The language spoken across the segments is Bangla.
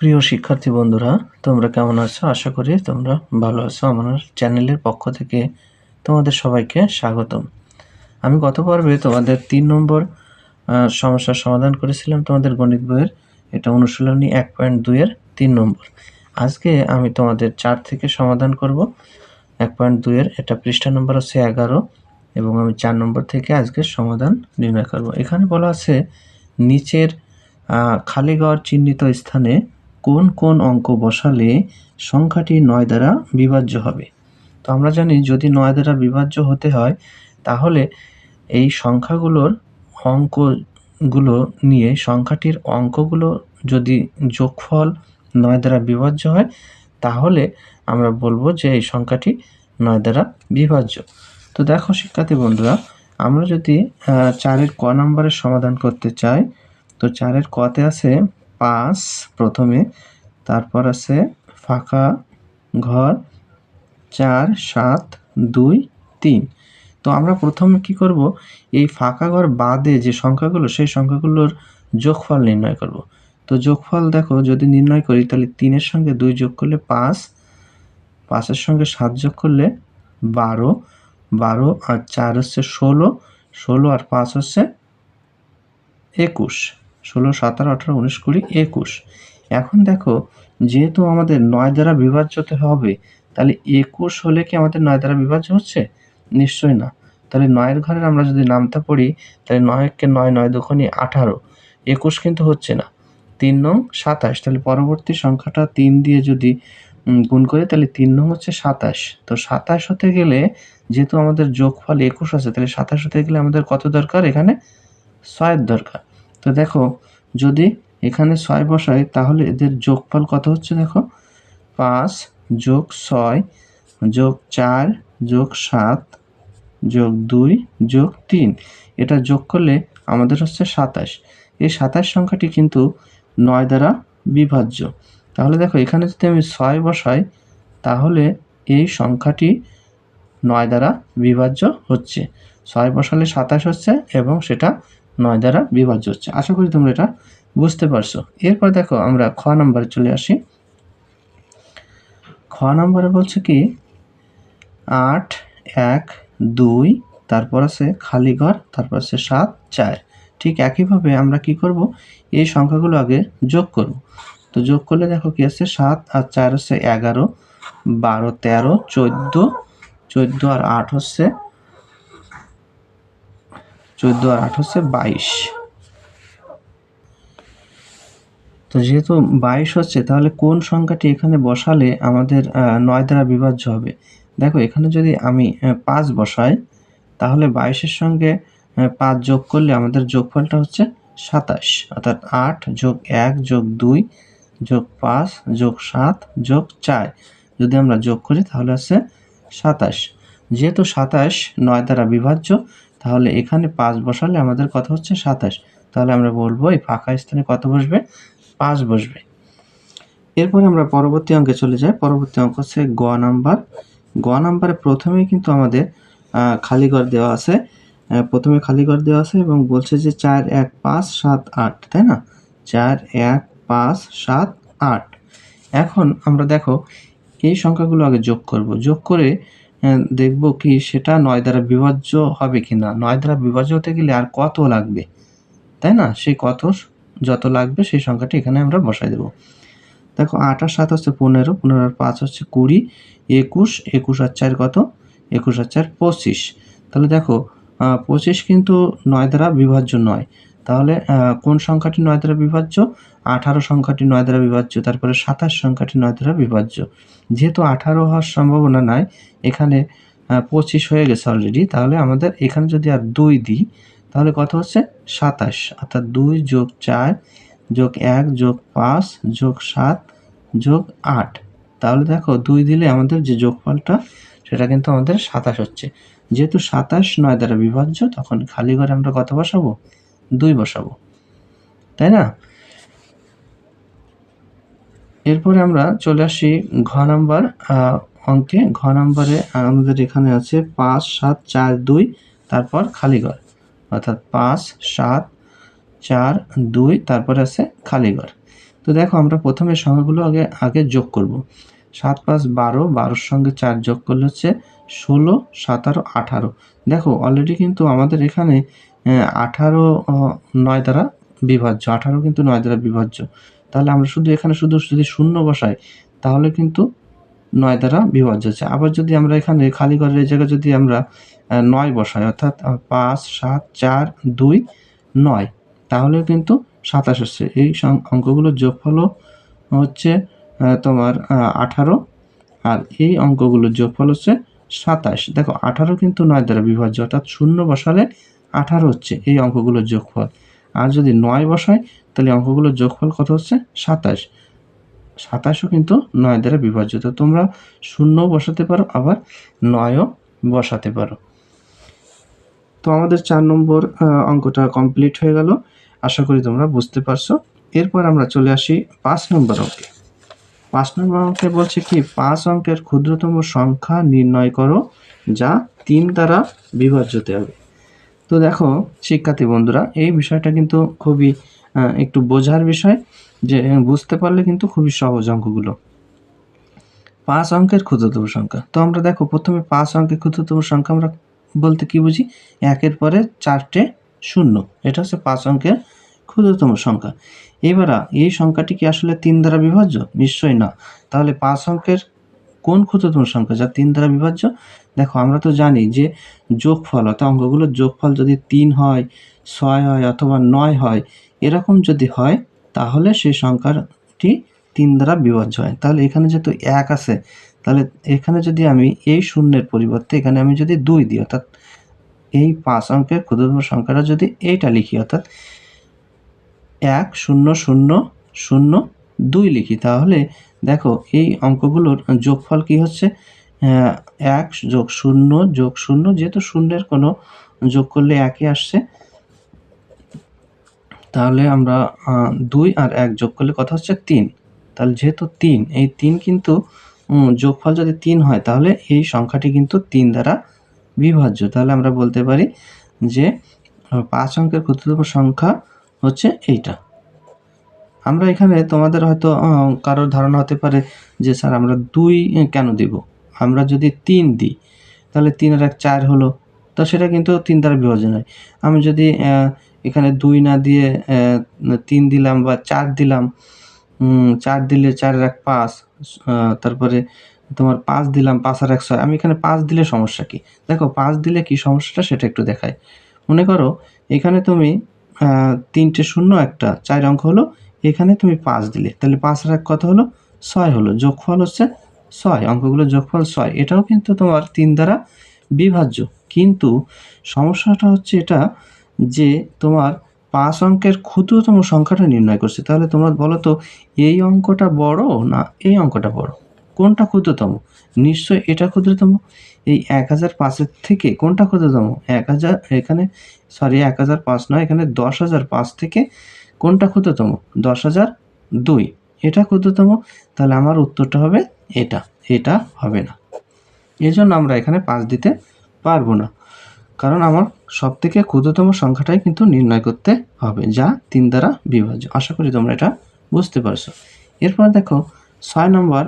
প্রিয় শিক্ষার্থী বন্ধুরা, তোমরা কেমন আছো? আশা করি তোমরা ভালো আছো। আমার চ্যানেলের পক্ষ থেকে তোমাদের সবাইকে স্বাগতম। আমি গত পর্বে তোমাদের তিন নম্বর সমস্যার সমাধান করেছিলাম তোমাদের গণিত বইয়ের। এটা অনুশীলনী এক পয়েন্ট দুইয়ের তিন নম্বর। আজকে আমি তোমাদের চার থেকে সমাধান করব। এক পয়েন্ট দুইয়ের এটা পৃষ্ঠা নম্বর হচ্ছে এগারো এবং আমি চার নম্বর থেকে আজকে সমাধান নির্ণয় করব। এখানে বলা আছে, নিচের খালি ঘর চিহ্নিত স্থানে কোন কোন অঙ্ক বসালে সংখ্যাটি নয় দ্বারা বিভাজ্য হবে। তো আমরা জানি যদি নয় দ্বারা বিভাজ্য হতে হয়, তাহলে এই সংখ্যাগুলোর অঙ্কগুলো নিয়ে সংখ্যাটির অঙ্কগুলো যদি যোগফল নয় দ্বারা বিভাজ্য হয়, তাহলে আমরা বলব যে এই সংখ্যাটি নয় দ্বারা বিভাজ্য। তো দেখো শিক্ষার্থী বন্ধুরা, আমরা যদি চারের ক নম্বরের সমাধান করতে চাই, তো চারের কতে আছে পাঁচ প্রথমে, তারপর আছে ফাঁকা ঘর, চার, সাত, দুই, তিন। তো আমরা প্রথমে কি করব? এই ফাঁকা ঘর বাদে যে সংখ্যাগুলো, সেই সংখ্যাগুলোর যোগফল নির্ণয় করব। তো যোগফল দেখো, যদি নির্ণয় করি, তাহলে তিনের সঙ্গে দুই যোগ করলে পাঁচ, পাঁচের সঙ্গে সাত যোগ করলে বারো বারো আর চার হচ্ছে ষোলো ষোলো আর পাঁচ হচ্ছে একুশ। ষোলো, সতেরো, আঠারো, উনিশ, কুড়ি, একুশ। এখন দেখো, যেহেতু আমাদের নয় দ্বারা বিভাজ্য হতে হবে, তাহলে একুশ হলে কি আমাদের নয় দ্বারা বিভাজ্য হচ্ছে? নিশ্চয়ই না। তাহলে নয়ের ঘরের আমরা যদি নামটা পড়ি, তাহলে নয়কে নয় নয় দুখনি আঠারো। একুশ কিন্তু হচ্ছে না। তিন নং সাতাশ। তাহলে পরবর্তী সংখ্যাটা তিন দিয়ে যদি গুণ করি, তাহলে তিন নং হচ্ছে সাতাশ। তো সাতাশ হতে গেলে যেহেতু আমাদের যোগফল একুশ আছে, তাহলে সাতাশ হতে গেলে আমাদের কত দরকার? এখানে ছয়ের দরকার। তো দেখো, যদি এখানে ছয় বসাই, তাহলে এদের যোগফল কত হচ্ছে দেখো? পাঁচ যোগ ছয় যোগ চার যোগ সাত যোগ দুই যোগ তিন। এটা যোগ করলে আমাদের হচ্ছে সাতাশ। এই সাতাশ সংখ্যাটি কিন্তু নয় দ্বারা বিভাজ্য। তাহলে দেখো, এখানে যদি আমি ছয় বসাই, তাহলে এই সংখ্যাটি নয় দ্বারা বিভাজ্য হচ্ছে। ছয় বসালে সাতাশ হচ্ছে এবং সেটা নয় দ্বারা বিভাজ্য হচ্ছে। আশা করি তোমরা এটা বুঝতে পারছ। এরপর দেখো আমরা খ নম্বরে চলে আসি। খ নম্বরে বলছে কি, আট, এক, দুই, তারপর আছে খালি ঘর, তারপর আছে সাত, চার। ঠিক একইভাবে আমরা কি করব? এই সংখ্যাগুলো আগে যোগ করব। তো যোগ করলে দেখো কি আছে সাত আর চার হচ্ছে এগারো, বারো তেরো, চোদ্দ চোদ্দ আর আট হচ্ছে চোদ্দ আর আট হচ্ছে বাইশ। তো যেহেতু বাইশ হচ্ছে, তাহলে কোন সংখ্যাটি এখানে বসালে আমাদের নয় দ্বারা বিভাজ্য হবে? দেখো, এখানে যদি আমি পাঁচ বসাই, তাহলে বাইশের সঙ্গে পাঁচ যোগ করলে আমাদের যোগফলটা হচ্ছে সাতাশ। অর্থাৎ আট যোগ এক যোগ দুই যোগ পাঁচ যোগ সাত যোগ চার। যদি আমরা যোগ করি, তাহলে আছে সাতাশ। যেহেতু সাতাশ নয় দ্বারা বিভাজ্য তাহলে এখানে পাঁচ বসালে আমাদের কত হচ্ছে? সাতাশ। তাহলে আমরা বলব এই ফাঁকা স্থানে কত বসবে? পাঁচ বসবে। এরপরে আমরা পরবর্তী অঙ্কে চলে যাই। পরবর্তী অঙ্ক হচ্ছে গ নাম্বার। গ নাম্বারে প্রথমেই কিন্তু আমাদের খালি ঘর দেওয়া আছে। প্রথমে খালি ঘর দেওয়া আছে এবং বলছে যে চার, এক, পাঁচ, সাত, আট, তাই না? চার, এক, পাঁচ, সাত, আট। এখন আমরা দেখো এই সংখ্যাগুলো আগে যোগ করব। যোগ করে দেখব কি সেটা নয় দ্বারা বিভাজ্য হবে কি না নয় দ্বারা বিভাজ্য হতে গেলে আর কত লাগবে? তাই না? সেই কত যত লাগবে সেই সংখ্যাটি এখানে আমরা বসাই দেব। দেখো, আট আর সাত হচ্ছে পনেরো পনেরো আর পাঁচ হচ্ছে কুড়ি, একুশ একুশ আর চার কত? একুশ আর চার পঁচিশ। তাহলে দেখো পঁচিশ কিন্তু নয় দ্বারা বিভাজ্য নয়। তাহলে কোন সংখ্যাটি নয় দ্বারা বিভাজ্য? আঠারো সংখ্যাটি নয় দ্বারা বিভাজ্য, তারপরে সাতাশ সংখ্যাটি নয় দ্বারা বিভাজ্য। যেহেতু আঠারো হওয়ার সম্ভাবনা নাই, এখানে পঁচিশ হয়ে গেছে অলরেডি তাহলে আমাদের এখানে যদি আর দুই দিই, তাহলে কত হচ্ছে? সাতাশ। অর্থাৎ দুই যোগ চার যোগ এক যোগ পাঁচ যোগ সাত যোগ আট। তাহলে দেখো, দুই দিলে আমাদের যে যোগফলটা, সেটা কিন্তু আমাদের সাতাশ হচ্ছে। যেহেতু সাতাশ নয় দ্বারা বিভাজ্য, তখন খালি ঘরে আমরা কত বসাবো? দুই বসাবো, তাই না? এরপরে আমরা চলে আসি ঘ নাম্বার অঙ্কে। ঘ নাম্বারে আমাদের এখানে আছে পাঁচ, সাত, চার, দুই, তারপর খালি ঘর। অর্থাৎ পাঁচ, সাত, চার, দুই, তারপরে আছে খালি ঘর। তো দেখো, আমরা প্রথমে সংখ্যাগুলো আগে আগে যোগ করব। সাত, পাঁচ, বারো, বারোর সঙ্গে চার যোগ করলে হচ্ছে ষোলো, সতেরো, আঠারো। দেখো অলরেডি কিন্তু আমাদের এখানে আঠারো নয় দ্বারা বিভাজ্য। আঠারো কিন্তু নয় দ্বারা বিভাজ্য। তাহলে আমরা শুধু এখানে শুধু যদি শূন্য বসাই, তাহলে কিন্তু নয় দ্বারা বিভাজ্য হচ্ছে। আবার যদি আমরা এখানে খালি ঘরের এই জায়গায় যদি আমরা নয় বসাই, অর্থাৎ পাঁচ, সাত, চার, দুই, নয়, তাহলে কিন্তু সাতাশ হচ্ছে। এই অঙ্কগুলোর যোগফলও হচ্ছে তোমার আঠারো, আর এই অঙ্কগুলোর যোগফল হচ্ছে সাতাশ। দেখো, আঠারো কিন্তু নয় দ্বারা বিভাজ্য, অর্থাৎ শূন্য বসালে আঠারো হচ্ছে এই অঙ্কগুলোর যোগফল। আর যদি নয় বসায় তাহলে অঙ্কগুলোর যোগফল কত হচ্ছে? সাতাশ। সাতাশও কিন্তু নয় দ্বারা বিভাজ্য। তো তোমরা শূন্যও বসাতে পারো, আবার নয়ও বসাতে পারো। তো আমাদের চার নম্বর অঙ্কটা কমপ্লিট হয়ে গেল। আশা করি তোমরা বুঝতে পারছ। এরপর আমরা চলে আসি পাঁচ নম্বর অঙ্কে। পাঁচ নম্বর অঙ্কে বলছে কি, পাঁচ অঙ্কের ক্ষুদ্রতম সংখ্যা নির্ণয় করো, যা তিন দ্বারা বিভাজ্যতে হবে। তো দেখো, শিক্ষার্থী বন্ধুরা, এই বিষয়টা কিন্তু খুবই একটু বোঝার বিষয় যে বুঝতে পারলে কিন্তু খুবই সহজ অঙ্কগুলো। পাঁচ অঙ্কের ক্ষুদ্রতম সংখ্যা। তো আমরা দেখো, প্রথমে পাঁচ অঙ্কের ক্ষুদ্রতম সংখ্যা আমরা বলতে কি বুঝি? একের পরে চারটে শূন্য। এটা হচ্ছে পাঁচ অঙ্কের ক্ষুদ্রতম সংখ্যা। এবার এই সংখ্যাটি কি আসলে তিন দ্বারা বিভাজ্য? নিশ্চয়ই না। তাহলে পাঁচ অঙ্কের কোন ক্ষুদ্রতম সংখ্যা, যা তিন দ্বারা বিভাজ্য? দেখো, আমরা তো জানি যে যোগফল, অর্থাৎ অঙ্কগুলোর যোগফল যদি তিন হয়, ছয় হয়, অথবা নয় হয়, এরকম যদি হয়, তাহলে সেই সংখ্যাটি তিন দ্বারা বিভাজ্য হয়। তাহলে এখানে যেহেতু এক আছে, তাহলে এখানে যদি আমি এই শূন্যের পরিবর্তে এখানে আমি যদি দুই দিই, অর্থাৎ এই পাঁচ অঙ্কের ক্ষুদ্রতম সংখ্যাটা যদি এইটা লিখি, অর্থাৎ এক শূন্য শূন্য শূন্য দুই লিখি, তাহলে দেখো, এই অঙ্কগুলোর যোগফল কি হচ্ছে? এক যোগ শূন্য যোগ শূন্য, যেহেতু শূন্যের কোনো যোগ করলে একই আসছে। তাহলে আমরা দুই আর এক যোগ করলে কথা হচ্ছে? তিন। তাহলে যেহেতু তিন, এই তিন কিন্তু যোগফল যদি তিন হয়, তাহলে এই সংখ্যাটি কিন্তু তিন দ্বারা বিভাজ্য। তাহলে আমরা বলতে পারি যে, পাঁচ অঙ্কের ক্ষুদ্রতম সংখ্যা হচ্ছে এইটা। আমরা এখানে তোমাদের হয়তো কারোর ধারণা হতে পারে যে, স্যার, আমরা দুই কেন দিব? আমরা যদি তিন দিই, তাহলে তিন আর এক চার হলো। তো সেটা কিন্তু তিন দ্বারা বিভাজন হয়। আমি যদি এখানে দুই না দিয়ে তিন দিলাম বা চার দিলাম চার দিলে চার এক পাঁচ তারপরে তোমার পাঁচ দিলাম, পাঁচ আর এক ছয়, আমি এখানে পাঁচ দিলে সমস্যা কি? দেখো, পাঁচ দিলে কি সমস্যাটা সেটা একটু দেখায় মনে করো, এখানে তুমি তিনটে শূন্য একটা, চার অঙ্ক হলো এখানে তুমি পাঁচ দিলে। তাহলে পাঁচ এক কত হলো? ছয় হলো। যোগফল হচ্ছে ছয়। অঙ্কগুলো যোগফল ছয়। এটাও কিন্তু তোমার তিন দ্বারা বিভাজ্য। কিন্তু সমস্যাটা হচ্ছে এটা যে তোমার পাঁচ অঙ্কের ক্ষুদ্রতম সংখ্যাটা নির্ণয় করছে। তাহলে তোমরা বলো তো, এই অঙ্কটা বড় না এই অঙ্কটা বড়? কোনটা ক্ষুদ্রতম? নিশ্চয় এটা ক্ষুদ্রতম? এই এক হাজার পাঁচের থেকে কোনটা ক্ষুদ্রতম? এক হাজার এখানে সরি এক হাজার পাঁচ নয়, এখানে দশ হাজার পাঁচ থেকে কোনটা ক্ষুদ্রতম? দশ হাজার দুই। এটা ক্ষুদ্রতম, তাহলে আমার উত্তরটা হবে এটা। এটা হবে না। এই জন্য আমরা এখানে পাঁচ দিতে পারব না। কারণ আমার সব থেকে ক্ষুদ্রতম সংখ্যাটাই কিন্তু নির্ণয় করতে হবে, যা তিন দ্বারা বিভাজ্য। আশা করি তোমরা এটা বুঝতে পারছ। এরপর দেখো, ছয় নম্বর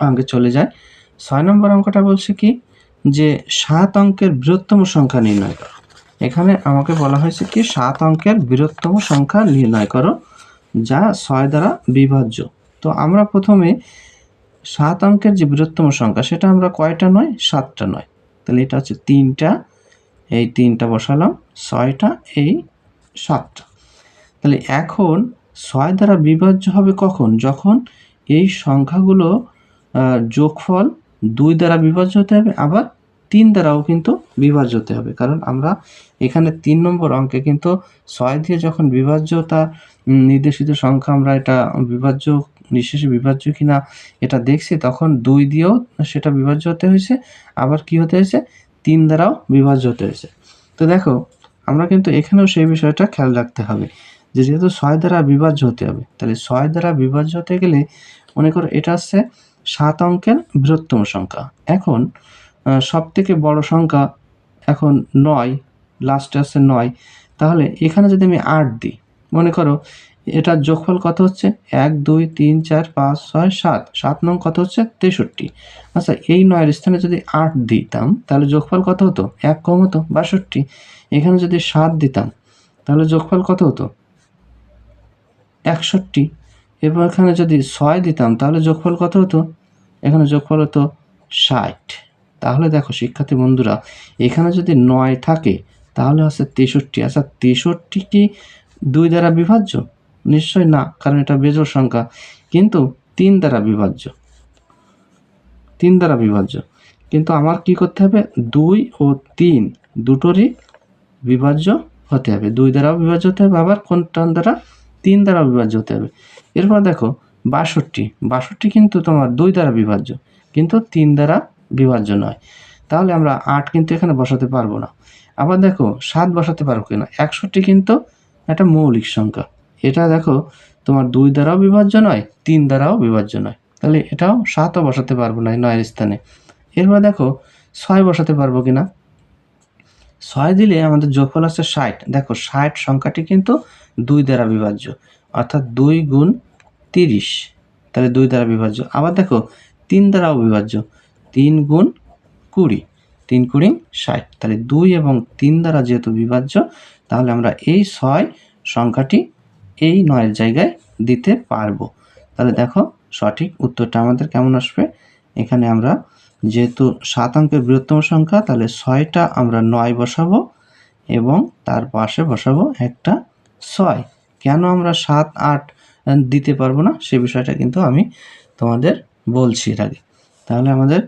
অঙ্কে চলে যায়। ছয় নম্বর অঙ্কটা বলছে কি? যে সাত অঙ্কের বৃহত্তম সংখ্যা নির্ণয় করো। এখানে আমাকে বলা হয়েছে কি, সাত অঙ্কের বৃহত্তম সংখ্যা নির্ণয় করো, যা ছয় দ্বারা বিভাজ্য। তো আমরা প্রথমে সাত অঙ্কের যে বৃহত্তম সংখ্যা, সেটা আমরা কয়টা নয়, সাতটা নয়। তাহলে এটা হচ্ছে তিনটা, এই তিনটা বসালাম, ছয়টা, এই সাতটা। তাহলে এখন ছয় দ্বারা বিভাজ্য হবে কখন? যখন এই সংখ্যাগুলো যোগফল দুই দ্বারা বিভাজ্য হতে হবে, আবার তিন দ্বারাও কিন্তু বিভাজ্য হতে হবে। কারণ আমরা এখানে তিন নম্বর অঙ্কে কিন্তু ছয় দিয়ে যখন বিভাজ্যতা নির্দেশিত সংখ্যা আমরা এটা বিভাজ্য, নিঃশেষে বিভাজ্য কিনা এটা দেখছি, তখন দুই দিয়েও সেটা বিভাজ্য হতে হয়েছে। আবার কি হতে হয়েছে? তিন দ্বারাও বিভাজ্য হতে হয়েছে। তো দেখো, আমরা কিন্তু এখানেও সেই বিষয়টা খেয়াল রাখতে হবে যে যেহেতু ছয় দ্বারা বিভাজ্য হতে হবে, তাহলে ছয় দ্বারা বিভাজ্য হতে গেলে মনে করো এটা হচ্ছে সাত অঙ্কের বৃহত্তম সংখ্যা। এখন সব থেকে বড় সংখ্যা এখন নয় লাস্টে আসছে নয়। তাহলে এখানে যদি আমি আট দিই, মনে করো এটার যোগফল কত হচ্ছে? এক, দুই, তিন, চার, পাঁচ, ছয়, সাত। সাত নং কত হচ্ছে? তেষট্টি। আচ্ছা এই নয়ের স্থানে যদি আট দিতাম, তাহলে যোগফল কত হতো? এক কম হতো, বাষট্টি। এখানে যদি সাত দিতাম, তাহলে যোগফল কত হতো? একষট্টি। এরপর এখানে যদি ছয় দিতাম, তাহলে যোগফল কত হতো? এখানে যোগফল হতো ষাট। তাহলে দেখো, শিক্ষার্থী বন্ধুরা, এখানে যদি নয় থাকে, তাহলে হচ্ছে তেষট্টি। আচ্ছা তেষট্টি কি দুই দ্বারা বিভাজ্য? নিশ্চয় না, কারণ এটা বেজোড় সংখ্যা। কিন্তু তিন দ্বারা বিভাজ্য। তিন দ্বারা বিভাজ্য। কিন্তু আমার কি করতে হবে? দুই ও তিন দুটোরই বিভাজ্য হতে হবে। দুই দ্বারাও বিভাজ্য হতে হবে, আবার কোনটা দ্বারা? তিন দ্বারা বিভাজ্য হতে হবে। এরপর দেখো, বাষট্টি। বাষট্টি কিন্তু তোমার দুই দ্বারা বিভাজ্য। কিন্তু তিন দ্বারা বিভাজ্য নয়। তাহলে আমরা আট কিন্তু এখানে বসাতে পারব না। আবার দেখো, সাত বসাতে পারব কিনা? একষট্টি কিন্তু একটা মৌলিক সংখ্যা। এটা দেখো, তোমার দুই দ্বারাও বিভাজ্য নয়, তিন দ্বারাও বিভাজ্য নয়। তাহলে এটাও সাতও বসাতে পারব না নয়ের স্থানে। এরপর দেখো, ছয় বসাতে পারব কিনা? ছয় দিলে আমাদের যোগফল আছে ষাট। দেখো, ষাট সংখ্যাটি কিন্তু দুই দ্বারা বিভাজ্য, অর্থাৎ দুই গুণ তিরিশ। তাহলে দুই দ্বারা বিভাজ্য। আবার দেখো, তিন দ্বারাও বিভাজ্য। তিন গুণ কুড়ি, তিন কুড়ি ষাট। তাহলে দুই এবং তিন দ্বারা যেহেতু বিভাজ্য, তাহলে আমরা এই ছয় সংখ্যাটি এই নয়ের জায়গায় দিতে পারব। তাহলে দেখো সঠিক উত্তরটা আমাদের কেমন আসবে? এখানে আমরা যেহেতু সাত অঙ্কের বৃহত্তম সংখ্যা, তাহলে ছয়টা আমরা নয় বসাবো এবং তার পাশে বসাবো একটা ছয়। কেন আমরা সাত, আট দিতে পারব না? সে বিষয়টা কিন্তু আমি তোমাদের বলছি এর আগে। তাহলে আমাদের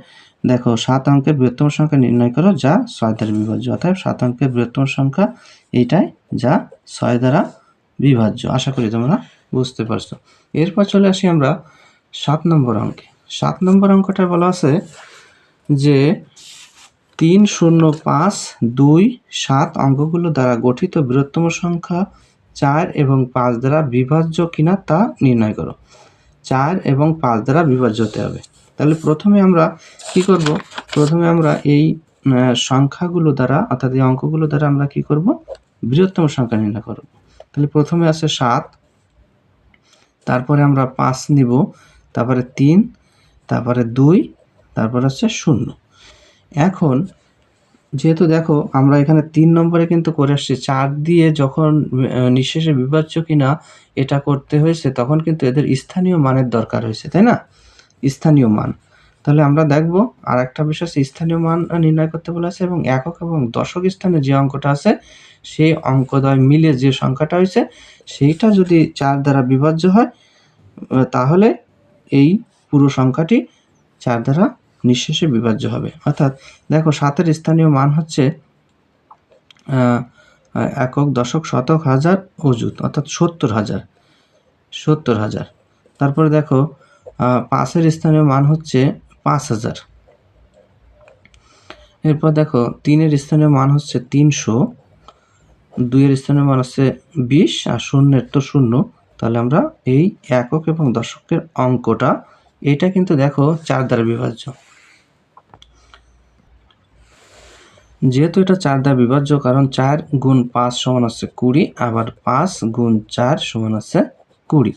দেখো সাত অঙ্কের বৃহত্তম সংখ্যা নির্ণয় করো যা ছয় দ্বারা বিভাজ্য। অর্থাৎ সাত অঙ্কের বৃহত্তম সংখ্যা এইটাই যা ছয় দ্বারা বিভাজ্য। আশা করি তোমরা বুঝতে পারছ। এরপর চলে আসি আমরা সাত নম্বর অঙ্কে। সাত নম্বর অঙ্কটা বলা আছে যে তিন শূন্য পাঁচ দুই সাত অঙ্কগুলো দ্বারা গঠিত বৃহত্তম সংখ্যা চার এবং পাঁচ দ্বারা বিভাজ্য কিনা তা নির্ণয় করো। চার এবং পাঁচ দ্বারা বিভাজ্য হতে হবে। তাহলে প্রথমে আমরা কি করব? প্রথমে আমরা এই সংখ্যাগুলো দ্বারা, অর্থাৎ এই অঙ্কগুলো দ্বারা আমরা কি করব? বৃহত্তম সংখ্যা নির্ণয় করব। তাহলে প্রথমে আছে সাত, তারপরে আমরা পাঁচ নিব, তারপরে তিন, তারপরে দুই, তারপর হচ্ছে শূন্য। এখন যেহেতু দেখো, আমরা এখানে তিন নম্বরে কিন্তু করে আসছি, চার দিয়ে যখন নিঃশেষে বিভাজ্য কিনা, এটা করতে হয়েছে, তখন কিন্তু এদের স্থানীয় মানের দরকার হয়েছে, তাই না? স্থানীয় মান। তাহলে আমরা দেখব আর একটা বিষয় স্থানীয় মান নির্ণয় করতে বলেছে এবং একক এবং দশক স্থানে যে অঙ্কটা আছে, সেই অঙ্কদ্বয় মিলে যে সংখ্যাটা হয়েছে, সেইটা যদি চার দ্বারা বিভাজ্য হয়, তাহলে এই পুরো সংখ্যাটি চার দ্বারা নিঃশেষে বিভাজ্য হবে। অর্থাৎ দেখো সাতের স্থানীয় মান হচ্ছে একক, দশক, শতক, হাজার, অযুত, অর্থাৎ সত্তর হাজার সত্তর হাজার। তারপরে দেখো পাঁচের স্থানীয় মান হচ্ছে পাঁচ হাজার। এরপর দেখো, তিনের স্থানীয় মান হচ্ছে তিনশো, দুইয়ের স্থানীয় মান হচ্ছে বিশ, আর শূন্যের তো শূন্য। তাহলে আমরা এই একক এবং দশকের অঙ্কটা, এটা কিন্তু দেখো চার দ্বারা বিভাজ্য। যেহেতু এটা চার দ্বারা বিভাজ্য, কারণ চার গুণ পাঁচ সমান হচ্ছে কুড়ি, আবার পাঁচ গুণ চার সমান হচ্ছে কুড়ি।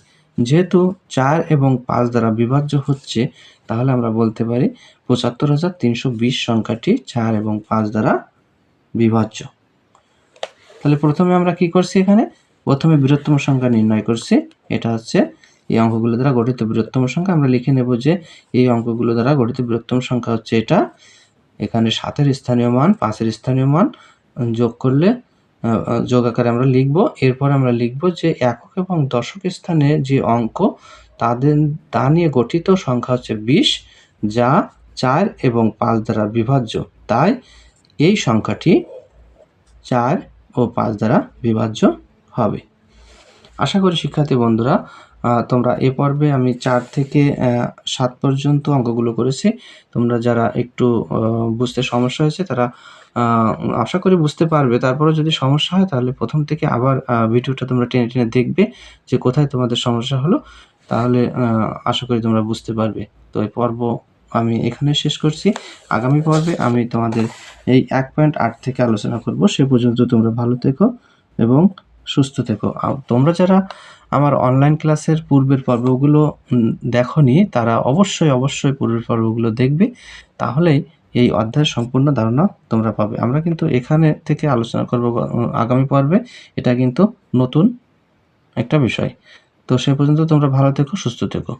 যেহেতু চার এবং পাঁচ দ্বারা বিভাজ্য হচ্ছে, তাহলে আমরা বলতে পারি পঁচাত্তর হাজার তিনশো বিশ সংখ্যাটি চার এবং পাঁচ দ্বারা বিভাজ্য। তাহলে প্রথমে আমরা কি করছি এখানে? প্রথমে বৃহত্তম সংখ্যা নির্ণয় করছি। এটা হচ্ছে এই অঙ্কগুলো দ্বারা গঠিত বৃহত্তম সংখ্যা। আমরা লিখে নেব যে এই অঙ্কগুলো দ্বারা গঠিত বৃহত্তম সংখ্যা হচ্ছে এটা। এখানে সাতের স্থানীয় মান, পাঁচের স্থানীয় মান যোগ করলে যোগ আকারে আমরা লিখব। এরপর আমরা লিখব যে একক এবং দশক স্থানে যে অঙ্ক, তাদের, তা নিয়ে গঠিত সংখ্যা হচ্ছে বিশ, যা চার এবং পাঁচ দ্বারা বিভাজ্য। তাই এই সংখ্যাটি চার ও পাঁচ দ্বারা বিভাজ্য হবে। আশা করি শিক্ষার্থী বন্ধুরা তোমরা এ পর্বে আমি চার থেকে সাত পর্যন্ত অঙ্কগুলো করেছি। তোমরা যারা একটু বুঝতে সমস্যা হয়েছে তারা আশা করি বুঝতে পারবে। তারপরে যদি সমস্যা হয় তাহলে প্রথম থেকে আবার ভিডিওটা তোমরা টেনে টেনে দেখবে যে কোথায় তোমাদের সমস্যা হলো। তাহলে আশা করি তোমরা বুঝতে পারবে। তো এই পর্ব আমি এখানে শেষ করছি। আগামী পর্বে আমি তোমাদের এই এক পয়েন্ট আট থেকে আলোচনা করব। সে পর্যন্ত তোমরা ভালো থেকো এবং সুস্থ থেকো। তোমরা যারা আমার অনলাইন ক্লাসের পূর্বের পর্বগুলো দেখো নি তারা অবশ্যই অবশ্যই পূর্বের পর্বগুলো দেখবে। তাহলেই এই অধ্যায়ের সম্পূর্ণ ধারণা তোমরা পাবে। আমরা কিন্তু এখানে থেকে আলোচনা করব আগামী পর্বে। এটা কিন্তু নতুন একটা বিষয়। তো সে পর্যন্ত তোমরা ভালো থেকো, সুস্থ থেকো।